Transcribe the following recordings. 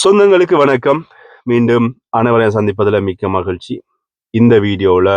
சொந்தங்களுக்கு வணக்கம். மீண்டும் அனைவரையும் சந்திப்பதில் மிக்க மகிழ்ச்சி. இந்த வீடியோவில்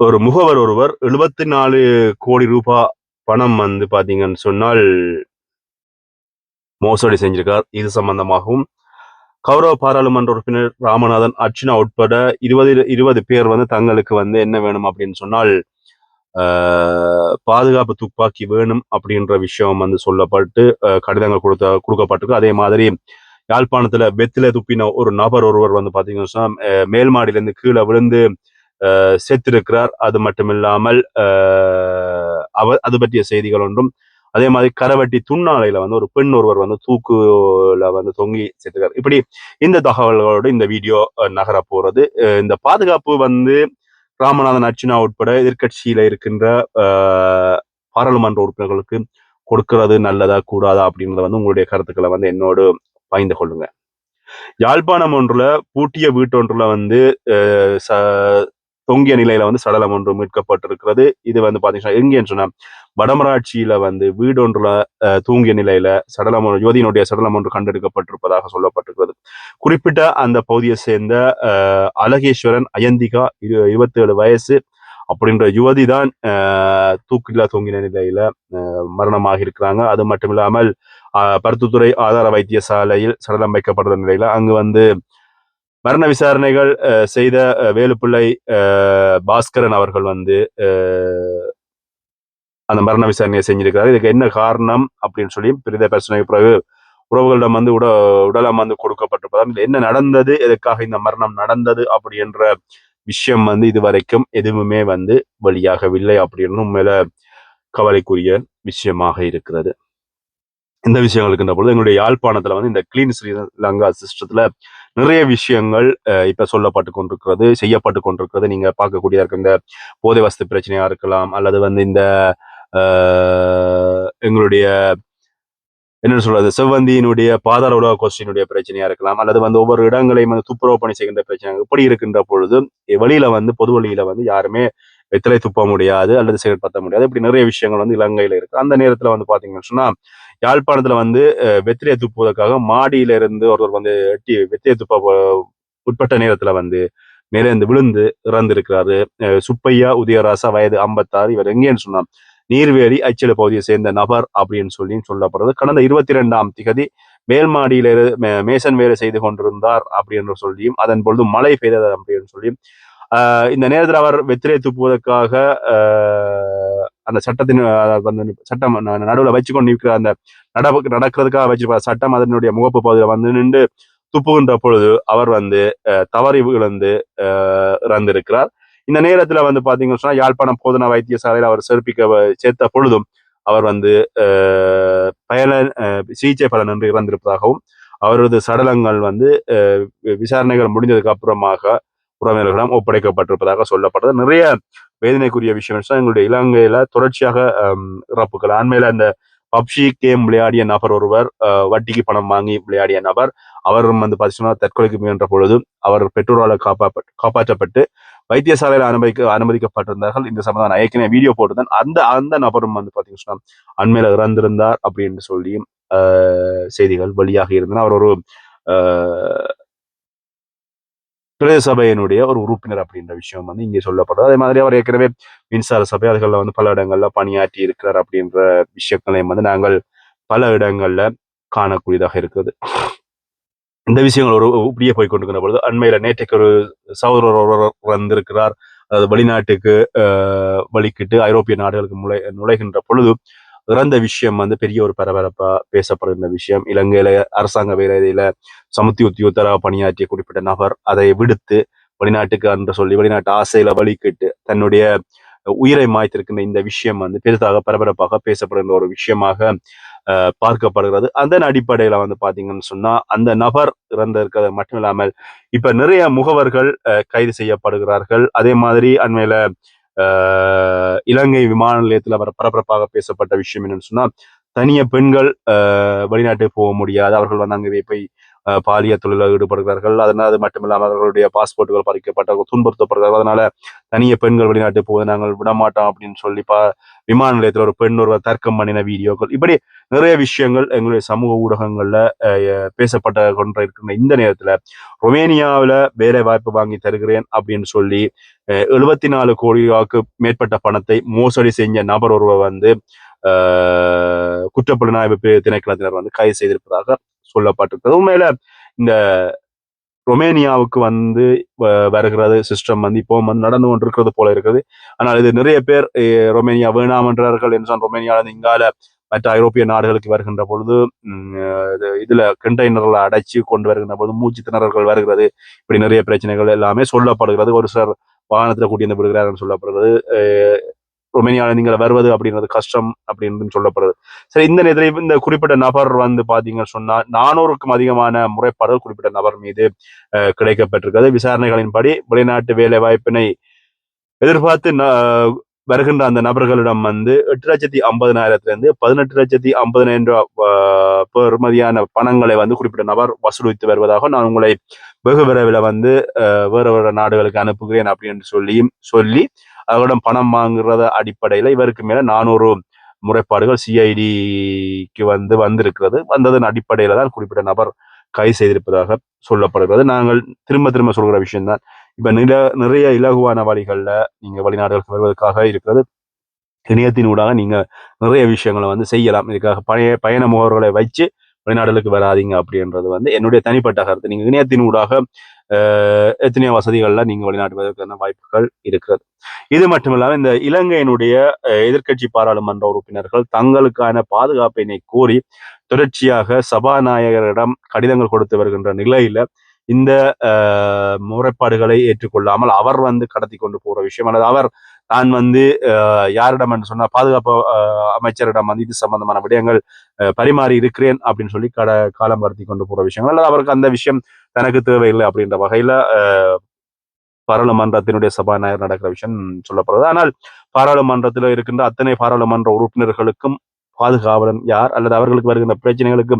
ஒரு முகவர் ஒருவர் எழுபத்தி நாலு கோடி ரூபாய் பணம் வந்து பார்த்தீங்கன்னு சொன்னால் மோசடி செஞ்சிருக்கார். இது சம்பந்தமாகவும் கௌரவ பாராளுமன்ற உறுப்பினர் ராமநாதன் அர்ச்சனா உட்பட இருபது இருபது பேர் வந்து தங்களுக்கு வந்து என்ன வேணும் அப்படின்னு சொன்னால் பாதுகாப்பு துப்பாக்கி வேணும் அப்படின்ற விஷயம் வந்து சொல்லப்பட்டு கடிதங்கள் கொடுத்த கொடுக்கப்பட்டிருக்கு. அதே மாதிரி யாழ்ப்பாணத்துல வெத்தில துப்பின ஒரு நபர் ஒருவர் வந்து பாத்தீங்கன்னா மேல் மாடியிலிருந்து கீழே விழுந்து ஆஹ், செத்திருக்கிறார். அது மட்டும் இல்லாமல் ஆஹ், அவ அது பற்றிய செய்திகள் ஒன்றும். அதே மாதிரி கரவட்டி துண்ணாலையில வந்து ஒரு பெண் ஒருவர் வந்து தூக்குல வந்து தொங்கி செத்துக்கிறார் இப்படி இந்த தகவல்களோடு இந்த வீடியோ நகர போறது இந்த பாதுகாப்பு வந்து ராமநாதன் அர்ச்சனா உட்பட எதிர்கட்சியில இருக்கின்ற பாராளுமன்ற உறுப்பினர்களுக்கு கொடுக்கிறது நல்லதா கூடாதா அப்படின்றத வந்து உங்களுடைய கருத்துக்களை வந்து என்னோடு பகிர்ந்து கொள்ளுங்க. யாழ்ப்பாணம் ஒன்றுல பூட்டிய வீட்டொன்றுல வந்து அஹ், தொங்கிய நிலையில வந்து சடலம் ஒன்று மீட்கப்பட்டிருக்கிறது. இது வந்து பாத்தீங்கன்னா எங்கேன்னு சொன்னா வடமராட்சியில வந்து வீடொன்றுல அஹ், தூங்கிய நிலையில சடலம் ஒன்று யுவதியினுடைய சடலம் ஒன்று கண்டெடுக்கப்பட்டிருப்பதாக சொல்லப்பட்டிருக்கிறது. குறிப்பிட்ட அந்த பகுதியை சேர்ந்த அஹ், அழகேஸ்வரன் அயந்திகா இரு இருபத்தேழு வயசு அப்படின்ற யுவதி தான் தூக்கில்லா தூக்கில நிலையில அஹ், மரணமாக இருக்கிறாங்க. அது மட்டும் இல்லாமல் பருத்துத்துறை ஆதார வைத்தியசாலையில் சடலம் வைக்கப்பட்ட நிலையில அங்கு வந்து மரண விசாரணைகள் அஹ், செய்த வேலுப்பிள்ளை பாஸ்கரன் அவர்கள் வந்து அந்த மரண விசாரணையை செஞ்சிருக்கிறார். இதுக்கு என்ன காரணம் அப்படின்னு சொல்லி பிரத பிரச்சனை பிறகு உறவுகளிடம் வந்து உட உடலம் வந்து கொடுக்கப்பட்டிருப்பதால் இதுல என்ன நடந்தது எதுக்காக இந்த மரணம் நடந்தது அப்படி என்ற விஷயம் வந்து இதுவரைக்கும் எதுவுமே வந்து வெளியாகவில்லை அப்படின்னு உண்மையில கவலைக்குரிய விஷயமாக இருக்கிறது. இந்த விஷயங்கள் இருக்கின்ற பொழுது எங்களுடைய யாழ்ப்பாணத்துல வந்து இந்த கிளீன் ஸ்ரீலங்கா சிஸ்டத்துல நிறைய விஷயங்கள் அஹ், இப்ப சொல்லப்பட்டு கொண்டிருக்கிறது செய்யப்பட்டு கொண்டிருக்கிறது. நீங்க பார்க்கக்கூடிய இருக்க இந்த போதை வசதி பிரச்சனையா இருக்கலாம் அல்லது வந்து இந்த எங்களுடைய என்ன சொல்றது செவ்வந்தியினுடைய பாதார உலக கோஷ்டியினுடைய பிரச்சனையா இருக்கலாம் அல்லது வந்து ஒவ்வொரு இடங்களையும் வந்து துப்புரவு பணி செய்கின்ற பிரச்சனை இப்படி இருக்கின்ற பொழுது வெளியில வந்து பொது வழியில வந்து யாருமே வெத்தலை துப்ப முடியாது அல்லது சிகரெட் பத்த முடியாது. இப்படி நிறைய விஷயங்கள் வந்து இலங்கையில இருக்கு. அந்த நேரத்துல வந்து பாத்தீங்கன்னு சொன்னா யாழ்ப்பாணத்துல வந்து வெத்திலையை துப்புவதற்காக மாடியில இருந்து ஒருவர் வந்து எட்டி வெத்திலையை துப்ப உட்பட்ட நேரத்துல வந்து மேலே இருந்து விழுந்து இறந்திருக்கிறாரு. அஹ், சுப்பையா உதயராசா வயது ஐம்பத்தாறு. இவர் எங்கேன்னு சொன்னான் நீர்வேலி அச்சல பகுதியை சேர்ந்த நபர் அப்படின்னு சொல்லி சொல்லப்படுறது. கடந்த இருபத்தி ரெண்டாம் திகதி மேல் மாடியில மேசன் வேலை செய்து கொண்டிருந்தார் அப்படின்னு சொல்லியும் அதன் பொழுது மழை பெய்தது அப்படின்னு சொல்லி இந்த நேரத்தில் அவர் வெற்றிலை துப்புவதற்காக ஆஹ் அந்த சட்டத்தின் அஹ் சட்டம் நடுவில் வச்சு கொண்டு இருக்கிற அந்த நடப்பு நடக்கிறதுக்காக வச்சிருப்பார் சட்டம் அதனுடைய முகப்பு பகுதியில் வந்து நின்று துப்புகின்ற பொழுது அவர் வந்து தவறி விழுந்து இறந்திருக்கிறார். இந்த நேரத்தில் வந்து பார்த்தீங்கன்னு சொன்னால் யாழ்ப்பாணம் போதனா வைத்தியசாலையில் அவர் சேர்ப்பிக்க சேர்த்த பொழுதும் அவர் வந்து பயன அஹ், சிகிச்சை பலனின்றி இறந்திருப்பதாகவும் அவரது சடலங்கள் வந்து விசாரணைகள் முடிந்ததுக்கு அப்புறமாக உறவினர்களிடம் ஒப்படைக்கப்பட்டிருப்பதாக சொல்லப்படுறது நிறைய வேதனைக்குரிய விஷயம் எங்களுடைய இலங்கையில தொடர்ச்சியாக இறப்புகள். அண்மையில அந்த பப்ஜி கேம் விளையாடிய நபர் ஒருவர் அஹ், வட்டிக்கு பணம் வாங்கி விளையாடிய நபர் அவரும் வந்து பார்த்தீங்கன்னா தற்கொலைக்கு முயன்ற பொழுது அவர் பெற்றோரால் காப்பா காப்பாற்றப்பட்டு வைத்தியசாலையில் அனுமதிக்க அனுமதிக்கப்பட்டிருந்தார்கள். இந்த சம்பந்தம் நான் ஏற்கனவே வீடியோ போட்டிருந்தேன். அந்த அந்த நபரும் வந்து பார்த்தீங்கன்னா அண்மையில இறந்திருந்தார் அப்படின்னு சொல்லியும் ஆஹ், செய்திகள் வெளியாக இருந்தன. அவர் ஒரு ஆஹ், பிரதேச சபையினுடைய ஒரு உறுப்பினர் அப்படின்ற விஷயம் வந்து இங்கே சொல்லப்படுறது அதே மாதிரி அவர் ஏற்கனவே மின்சார சபை அதுகளில் வந்து பல இடங்கள்ல பணியாற்றி இருக்கிறார் அப்படின்ற விஷயங்களையும் வந்து நாங்கள் பல இடங்கள்ல காணக்கூடியதாக இருக்குது. இந்த விஷயங்கள் ஒரு இப்படியே போய் கொண்டிருக்கிற பொழுது அண்மையில நேற்றைக்கு ஒரு சகோதரர் ஒருவர் வந்திருக்கிறார் அதாவது வெளிநாட்டுக்கு அஹ், வலிக்கிட்டு ஐரோப்பிய நாடுகளுக்கு முளை நுழைகின்ற பொழுது இறந்த விஷயம் வந்து பெரிய ஒரு பரபரப்பா பேசப்படுகின்ற விஷயம். இலங்கையில அரசாங்க வேலையில சமுத்தி உத்தியோகத்தராக பணியாற்றிய குறிப்பிட்ட நபர் அதை விடுத்து வெளிநாட்டுக்கு அன்று சொல்லி வெளிநாட்டு ஆசையில வலிக்கிட்டு தன்னுடைய உயிரை மாய்த்திருக்கின்ற இந்த விஷயம் வந்து பெரிதாக பரபரப்பாக பேசப்படுகின்ற ஒரு விஷயமாக பார்க்கப்படுகிறது. அதன் அடிப்படையில வந்து பாத்தீங்கன்னு சொன்னா அந்த நபர் இறந்திருக்கிறது மட்டும் இல்லாமல் இப்ப நிறைய முகவர்கள் அஹ், கைது செய்யப்படுகிறார்கள். அதே மாதிரி அண்மையில இலங்கை விமான நிலையத்தில் வர பரபரப்பாக பேசப்பட்ட விஷயம் என்னன்னு சொன்னா தனிய பெண்கள் வெளிநாட்டுக்கு போக முடியாது. அவர்கள் வந்து அங்கே போய் பாலிய பாலியல் தொழிலில் ஈடுபடுகிறார்கள். அதனால் அது மட்டுமில்லாமல் அவர்களுடைய பாஸ்போர்ட்டுகள் பறிக்கப்பட்ட துன்புறுத்தப்படுகிறார்கள். அதனால தனிய பெண்கள் வெளிநாட்டு போது நாங்கள் விடமாட்டோம் அப்படின்னு சொல்லி பா விமான நிலையத்தில் ஒரு பெண் ஒருவர் தர்க்கம் பண்ணின வீடியோக்கள். இப்படி நிறைய விஷயங்கள் எங்களுடைய சமூக ஊடகங்கள்ல அஹ், பேசப்பட்ட கொண்டு இருக்கின்ற இந்த நேரத்தில் ரொமேனியாவில் வேலை வாய்ப்பு வாங்கி தருகிறேன் அப்படின்னு சொல்லி எழுபத்தி நாலு கோடி மேற்பட்ட பணத்தை மோசடி செஞ்ச நபர் ஒருவர் வந்து குற்றப்புலனாய்வு திணைக்களத்தினர் வந்து கைது செய்திருப்பதாக சொல்லப்பட்டிருக்கிறது. உண்மையில இந்த ரொமேனியாவுக்கு வந்து வ- வருகிறது சிஸ்டம் வந்து இப்போ வந்து நடந்து கொண்டிருக்கிறது போல இருக்குது. ஆனால் இது நிறைய பேர் ரொமேனியா வேணாமன்றார்கள் என்று என்றால் ரொமேனியாவில் இங்கால மற்ற ஐரோப்பிய நாடுகளுக்கு வருகின்ற பொழுது இது- இதுல கண்டெய்னர்களை அடைச்சு கொண்டு வருகின்ற பொழுது மூச்சு திணறல்கள் வருகிறது. இப்படி நிறைய பிரச்சனைகள் எல்லாமே சொல்லப்படுகிறது. ஒரு சிலர் வாகனத்துல கூட்டி வந்து விடுகிறார்கள் சொல்லப்படுகிறது. ரொமேனியாவில் நீங்கள் வருவது அப்படின்றது கஷ்டம் அப்படின்னு சொல்லப்படுறது சரி இந்த நேரத்தில் இந்த குறிப்பிட்ட நபர் வந்து பாத்தீங்கன்னு சொன்னா நானூறுக்கும் அதிகமான முறைப்பாடுகள் குறிப்பிட்ட நபர் மீது அஹ், கிடைக்கப்பட்டிருக்கிறது. விசாரணைகளின்படி வெளிநாட்டு வேலை வாய்ப்பினை எதிர்பார்த்து ந- வருகின்ற அந்த நபர்களிடம் வந்து எட்டு லட்சத்தி ஐம்பதனாயிரத்துல இருந்து பதினெட்டு லட்சத்தி ஐம்பதினாயிரம் ரூபாய் ஆஹ், பெறுமதியான பணங்களை வந்து குறிப்பிட்ட நபர் வசூலித்து வருவதாக நான் உங்களை வெகு விரைவில் வந்து வேறு வேறு நாடுகளுக்கு அனுப்புகிறேன் அப்படின்னு சொல்லியும் சொல்லி அவரிடம் பணம் வாங்குறத அடிப்படையில் இவருக்கு மேலே நானூறு முறைப்பாடுகள் சிஐடிக்கு வந்து வந்திருக்கிறது. வந்ததன் அடிப்படையில் தான் குறிப்பிட்ட நபர் கைது செய்திருப்பதாக சொல்லப்படுகிறது. நாங்கள் திரும்ப திரும்ப சொல்கிற விஷயம்தான். இப்போ நில நிறைய இலகுவான வழிகளில் நீங்கள் வெளிநாடுகளுக்கு வருவதற்காக இருக்கிறது. இணையத்தினூடாக நீங்கள் நிறைய விஷயங்களை வந்து செய்யலாம். இதுக்காக பழைய பயண முகவர்களை வச்சு வெளிநாடுகளுக்கு வராதீங்க அப்படின்றது வந்து என்னுடைய தனிப்பட்ட கருத்து. நீங்கள் இணையத்தினூடாக ஊடாக எத்தனையோ வசதிகள்ல நீங்க வெளிநாட்டுவதற்கான வாய்ப்புகள் இருக்கிறது. இது மட்டுமில்லாம இந்த இலங்கையினுடைய அஹ், எதிர்க்கட்சி பாராளுமன்ற உறுப்பினர்கள் தங்களுக்கான பாதுகாப்பினை கோரி தொடர்ச்சியாக சபாநாயகரிடம் கடிதங்கள் கொடுத்து வருகின்ற நிலையில இந்த முறைப்பாடுகளை ஏற்றுக்கொள்ளாமல் அவர் வந்து கடத்தி கொண்டு போற விஷயம் அல்லது அவர் தான் வந்து யாரிடம் என்று சொன்னா பாதுகாப்பு அஹ், அமைச்சரிடம் வந்து இது சம்பந்தமான விடயங்கள் பரிமாறி இருக்கிறேன் அப்படின்னு சொல்லி கட காலம் கடத்தி கொண்டு போற விஷயங்கள். அல்லது அவருக்கு அந்த விஷயம் தனக்கு தேவையில்லை அப்படின்ற வகையில அஹ், பாராளுமன்றத்தினுடைய சபாநாயகர் நடக்கிற விஷயம் சொல்லப்படுறது ஆனால் பாராளுமன்றத்தில் இருக்கின்ற அத்தனை பாராளுமன்ற உறுப்பினர்களுக்கும் பாதுகாவலன் யார்? அல்லது அவர்களுக்கு வருகின்ற பிரச்சனைகளுக்கு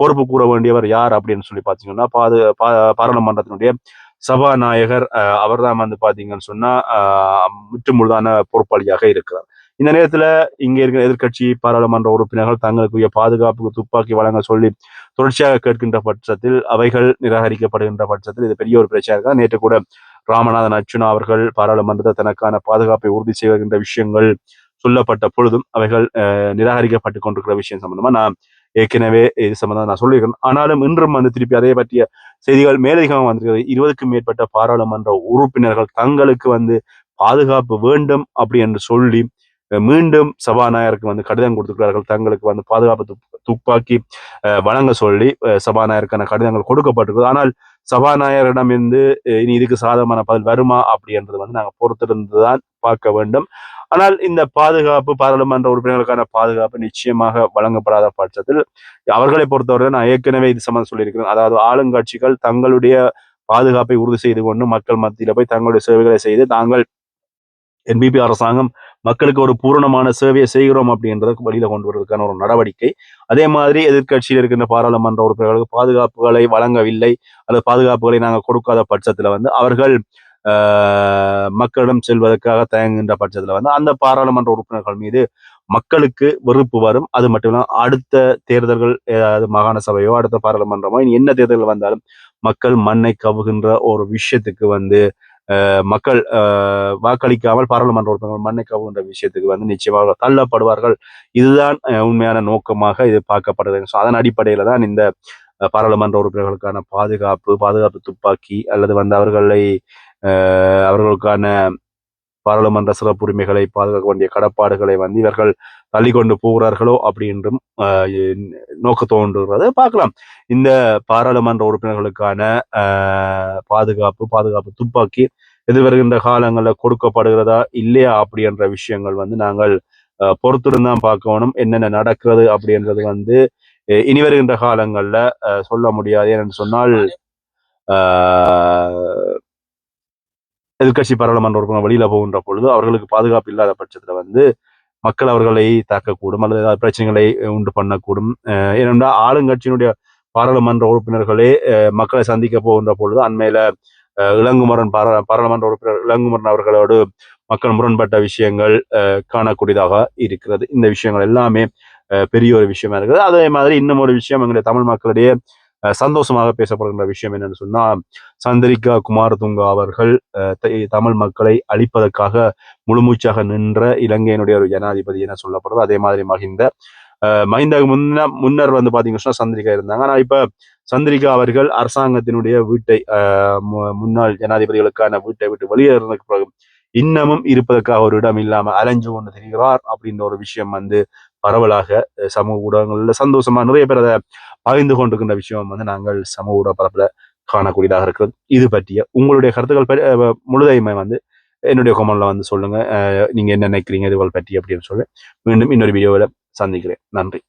பொறுப்பு கூற வேண்டியவர் யார் அப்படின்னு சொல்லி பார்த்தீங்கன்னா பாது பா- பாராளுமன்றத்தினுடைய சபாநாயகர் அஹ், அவர்தான் வந்து பாத்தீங்கன்னு சொன்னா முற்றுமுழுதான பொறுப்பாளியாக இருக்கிறார். இந்த நேரத்துல இங்க இருக்கிற எதிர்க்கட்சி பாராளுமன்ற உறுப்பினர்கள் தங்களுக்குரிய பாதுகாப்புக்கு துப்பாக்கி வழங்க சொல்லி தொடர்ச்சியாக கேட்கின்ற பட்சத்தில் அவைகள் நிராகரிக்கப்படுகின்ற பட்சத்தில் இது பெரிய ஒரு பிரச்சனை இருக்கா? நேற்று கூட ராமநாதன் அர்ச்சுனா அவர்கள் பாராளுமன்றத்தில் தனக்கான பாதுகாப்பை உறுதி செய்கின்ற விஷயங்கள் சொல்லப்பட்ட பொழுதும் அவைகள் அஹ், நிராகரிக்கப்பட்டு கொண்டிருக்கிற விஷயம் சம்பந்தமா நான் ஏற்கனவே இது சம்பந்தம் நான் சொல்லியிருக்கேன். ஆனாலும் இன்றும் வந்து திருப்பி அதை பற்றிய செய்திகள் மேலதிகமாக வந்திருக்கிறது. இருபதுக்கும் மேற்பட்ட பாராளுமன்ற உறுப்பினர்கள் தங்களுக்கு வந்து பாதுகாப்பு வேண்டும் அப்படி என்று சொல்லி மீண்டும் சபாநாயகருக்கு வந்து கடிதம் கொடுத்துருக்கிறார்கள். தங்களுக்கு வந்து பாதுகாப்பு துப்பாக்கி அஹ், வழங்க சொல்லி சபாநாயகருக்கான கடிதங்கள் கொடுக்கப்பட்டிருக்குது. ஆனால் சபாநாயகரிடம் இருந்து இனி இதுக்கு சாதகமான பதில் வருமா அப்படின்றது வந்து நாங்கள் பொறுத்திருந்து தான் பார்க்க வேண்டும். ஆனால் இந்த பாதுகாப்பு பாராளுமன்ற உறுப்பினர்களுக்கான பாதுகாப்பு நிச்சயமாக வழங்கப்படாத பட்சத்தில் அவர்களை பொறுத்தவரை நான் ஏற்கனவே இது சம்மந்தம் சொல்லியிருக்கிறேன். அதாவது ஆளுங்கட்சிகள் தங்களுடைய பாதுகாப்பை உறுதி செய்து கொண்டு மக்கள் மத்தியில போய் தங்களுடைய சேவைகளை செய்து தாங்கள் என்பிபி அரசாங்கம் மக்களுக்கு ஒரு பூரணமான சேவையை செய்கிறோம் அப்படின்றதுக்கு வழியில கொண்டு வருவதற்கான ஒரு நடவடிக்கை. அதே மாதிரி எதிர்க்கட்சியில் இருக்கின்ற பாராளுமன்ற உறுப்பினர்களுக்கு பாதுகாப்புகளை வழங்கவில்லை. அல்லது பாதுகாப்புகளை நாங்கள் கொடுக்காத பட்சத்துல வந்து அவர்கள் ஆஹ், மக்களிடம் செல்வதற்காக தயங்குகின்ற பட்சத்துல வந்து அந்த பாராளுமன்ற உறுப்பினர்கள் மீது மக்களுக்கு வெறுப்பு வரும். அது மட்டும் இல்லாமல் அடுத்த தேர்தல்கள் ஏதாவது மாகாண சபையோ அடுத்த பாராளுமன்றமோ என்ன தேர்தல்கள் வந்தாலும் மக்கள் மண்ணை கவுகின்ற ஒரு விஷயத்துக்கு வந்து மக்கள் வாக்களிக்காமல் பாராளுமன்ற உறுப்பினர்கள் மண்ணை கவுகின்ற விஷயத்துக்கு வந்து நிச்சயமாக தள்ளப்படுவார்கள். இதுதான் உண்மையான நோக்கமாக இது பார்க்கப்படுது. ஸோ அதன் அடிப்படையில் தான் இந்த பாராளுமன்ற உறுப்பினர்களுக்கான பாதுகாப்பு பாதுகாப்பு துப்பாக்கி அல்லது வந்து அவர்களை அவர்களுக்கான பாராளுமன்ற சிறப்பு உரிமைகளை பாதுகாக்க வேண்டிய கடப்பாடுகளை வந்து இவர்கள் தள்ளி கொண்டு போகிறார்களோ அப்படின்றும் நோக்க தோன்றுகிறது. பார்க்கலாம். இந்த பாராளுமன்ற உறுப்பினர்களுக்கான ஆஹ், பாதுகாப்பு பாதுகாப்பு துப்பாக்கி எதிர்வருகின்ற காலங்களில் கொடுக்கப்படுகிறதா இல்லையா அப்படின்ற விஷயங்கள் வந்து நாங்கள் பொறுத்துடன் தான் பார்க்கணும் என்னென்ன நடக்கிறது அப்படின்றது வந்து இனி வருகின்ற காலங்களில் சொல்ல முடியாது. ஏன்னு சொன்னால் எதிர்கட்சி எதிர்க்கட்சி பாராளுமன்ற உறுப்பினர் வெளியில போகின்ற பொழுது அவர்களுக்கு பாதுகாப்பு இல்லாத பட்சத்துல வந்து மக்கள் அவர்களை தாக்கக்கூடும் அல்லது ஏதாவது பிரச்சனைகளை உண்டு பண்ணக்கூடும். ஏனென்றால் ஆளுங்கட்சியினுடைய பாராளுமன்ற உறுப்பினர்களே மக்களை சந்திக்க போகின்ற பொழுது அண்மையில இளங்குமரன் பாரா பாராளுமன்ற உறுப்பினர் இளங்குமரன் அவர்களோடு மக்கள் முரண்பட்ட விஷயங்கள் காணக்கூடியதாக இருக்கிறது. இந்த விஷயங்கள் எல்லாமே பெரிய ஒரு விஷயமா இருக்குது. அதே மாதிரி இன்னும் ஒரு விஷயம் எங்களுடைய தமிழ் மக்களிடையே சந்தோஷமாக பேசப்படுகின்ற விஷயம் என்னன்னு சொன்னா சந்திரிகா குமாரதுங்கா அவர்கள் தமிழ் மக்களை அழிப்பதற்காக முழுமூச்சாக நின்ற இலங்கையினுடைய ஒரு ஜனாதிபதி என சொல்லப்படுறது அதே மாதிரி மகிந்த. அஹ், மஹிந்தாவுக்கு முன்ன முன்னர் வந்து பாத்தீங்கன்னா சந்திரிகா இருந்தாங்க. ஆனா இப்ப சந்திரிகா அவர்கள் அரசாங்கத்தினுடைய வீட்டை மு- முன்னாள் ஜனாதிபதிகளுக்கான வீட்டை விட்டு வெளியேறதுக்கு பிறகு இன்னமும் இருப்பதற்காக ஒரு இடம் இல்லாம அலைஞ்சு கொண்டு திரிகிறார் அப்படின்ற ஒரு விஷயம் வந்து பரவலாக சமூக ஊடகங்களில் சந்தோஷமா நிறைய பேர் அதை பகிர்ந்து கொண்டிருக்கின்ற விஷயம் வந்து நாங்கள் சமூக ஊடக பரப்பில் காணக்கூடியதாக இருக்கிறது. இது பற்றிய உங்களுடைய கருத்துக்கள் பற்றி முழுதையுமே வந்து என்னுடைய கமெண்ட்ல வந்து சொல்லுங்கள் நீங்கள் என்ன நினைக்கிறீங்க இதுகள் பற்றி அப்படின்னு சொல்லி மீண்டும் இன்னொரு வீடியோவில் சந்திக்கிறேன். நன்றி.